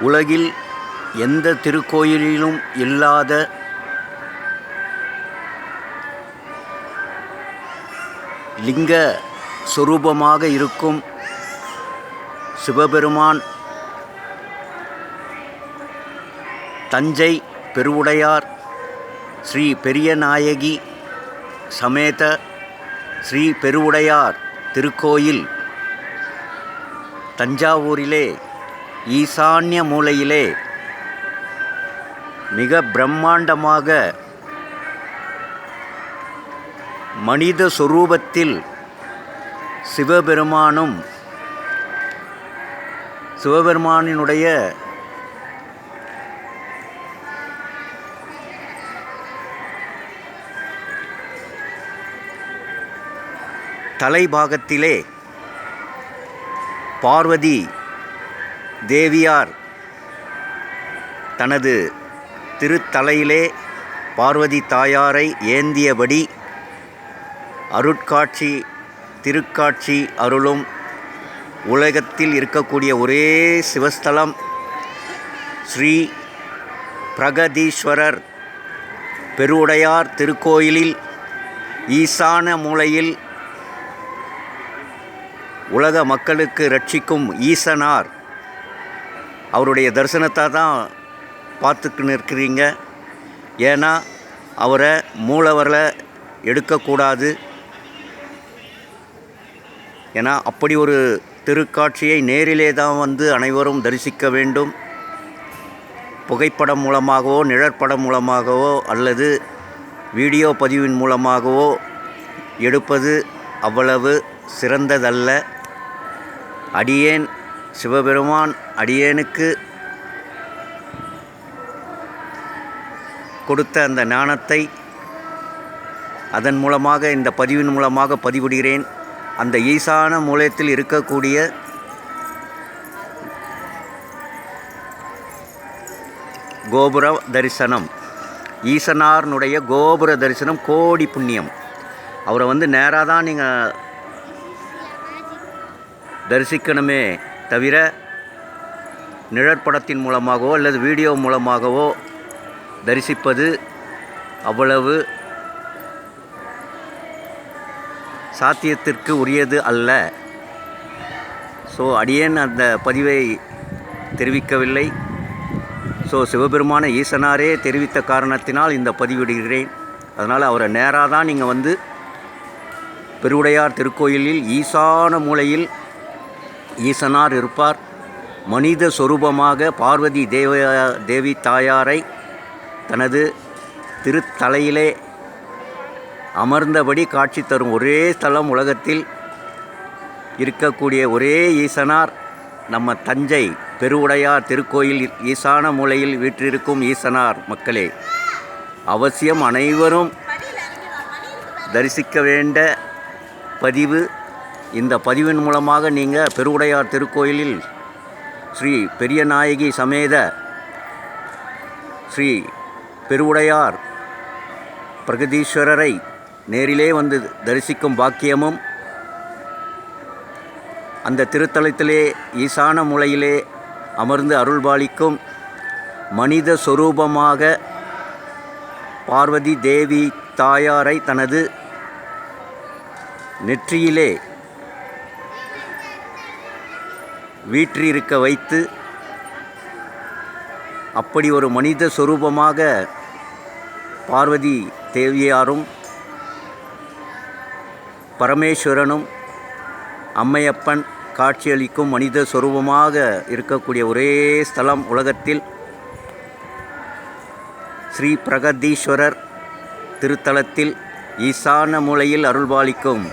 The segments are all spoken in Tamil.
உலகில் எந்த திருக்கோயிலிலும் இல்லாத லிங்க சொரூபமாக இருக்கும் சிவபெருமான் தஞ்சை பெருவுடையார் ஸ்ரீ பெரியநாயகி சமேத ஸ்ரீ பெருவுடையார் திருக்கோயில் தஞ்சாவூரிலே ஈசான்ய மூலையிலே மிக பிரம்மாண்டமாக மனித சொரூபத்தில் சிவபெருமானும் சிவபெருமானினுடைய தலைபாகத்திலே பார்வதி தேவியார் தனது திருத்தலையிலே பார்வதி தாயாரை ஏந்தியபடி அருட்காட்சி திருக்காட்சி அருளும் உலகத்தில் இருக்கக்கூடிய ஒரே சிவஸ்தலம் ஸ்ரீ பிரகதீஸ்வரர் பெருவுடையார் திருக்கோயிலில் ஈசான மூலையில் உலக மக்களுக்கு ரட்சிக்கும் ஈசனார் அவருடைய தரிசனத்தை தான் பார்த்துக்கின்னு இருக்கிறீங்க ஏன்னா அவரை மூலவரில் எடுக்கக்கூடாது. ஏன்னா அப்படி ஒரு திருக்காட்சியை நேரிலே தான் வந்து அனைவரும் தரிசிக்க வேண்டும். புகைப்படம் மூலமாகவோ நிழற்படம் மூலமாகவோ அல்லது வீடியோ பதிவின் மூலமாகவோ எடுப்பது அவ்வளவு சிறந்ததல்ல. அடியேன் சிவபெருமான் அடியேனுக்கு கொடுத்த அந்த ஞானத்தை அதன் மூலமாக இந்த பதிவின் மூலமாக பதிவிடுகிறேன். அந்த ஈசான மூலயத்தில் இருக்கக்கூடிய கோபுர தரிசனம் ஈசனார்னுடைய கோபுர தரிசனம் கோடி புண்ணியம். அவரை வந்து நேராக தான் நீங்கள் தரிசிக்கணுமே. தவிர நிழற்படத்தின் மூலமாகவோ அல்லது வீடியோ மூலமாகவோ தரிசிப்பது அவ்வளவு சாத்தியத்திற்கு உரியது அல்ல. ஸோ அடியேன் அந்த பதிவை தெரிவிக்கவில்லை. ஸோ சிவபெருமான ஈசனாரே தெரிவித்த காரணத்தினால் இந்த பதிவிடுகிறேன். அதனால் அவரை நேராக தான் நீங்கள் வந்து பெருவுடையார் திருக்கோயிலில் ஈசான மூலையில் ஈசனார் இருப்பார். மனித சொரூபமாக பார்வதி தேவ தேவி தாயாரை தனது திருத்தலையிலே அமர்ந்தபடி காட்சி தரும். ஒரே ஸ்தலம் உலகத்தில் இருக்கக்கூடிய ஒரே ஈசனார் நம்ம தஞ்சை பெருவுடையார் திருக்கோயில் ஈசான மூலையில் வீற்றிருக்கும் ஈசனார் மக்களே. அவசியம் அனைவரும் தரிசிக்க வேண்ட பதிவு இந்த பதிவின் மூலமாக நீங்கள் பெருவுடையார் திருக்கோயிலில் ஸ்ரீ பெரியநாயகி சமேத ஸ்ரீ பெருவுடையார் பிரகதீஸ்வரரை நேரிலே வந்து தரிசிக்கும் பாக்கியமும் அந்த திருத்தலத்திலே ஈசான மூலையிலே அமர்ந்து அருள்பாலிக்கும் மனித சொரூபமாக பார்வதி தேவி தாயாரை தனது நெற்றியிலே வீற்றிருக்க வைத்து அப்படி ஒரு மனித சொரூபமாக பார்வதி தேவியாரும் பரமேஸ்வரனும் அம்மையப்பன் காட்சியளிக்கும் மனித சொரூபமாக இருக்கக்கூடிய ஒரே ஸ்தலம் உலகத்தில் ஸ்ரீ பிரகதீஸ்வரர் திருத்தலத்தில் ஈசான மூலையில் அருள்பாலிக்கும்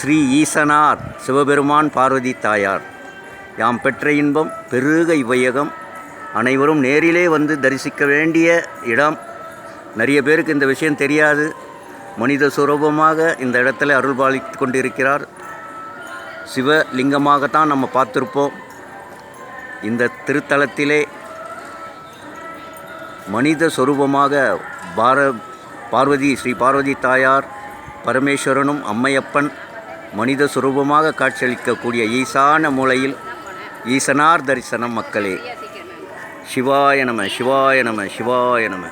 ஸ்ரீ ஈசனார் சிவபெருமான் பார்வதி தாயார். யாம் பெற்ற இன்பம் பெருக இவ்வையகம். அனைவரும் நேரிலே வந்து தரிசிக்க வேண்டிய இடம். நிறைய பேருக்கு இந்த விஷயம் தெரியாது. மனித சுரூபமாக இந்த இடத்துல அருள்பாலித்து கொண்டிருக்கிறார். சிவலிங்கமாகத்தான் நம்ம பார்த்துருப்போம். இந்த திருத்தலத்திலே மனித சொரூபமாக பார பார்வதி ஸ்ரீ பார்வதி தாயார் பரமேஸ்வரனும் அம்மையப்பன் மனித சுரூபமாக காட்சியளிக்கக்கூடிய ஈசான மூலையில் ஈசனார் தரிசனம் மக்களே. சிவாய நம சிவாய நம சிவாய நம.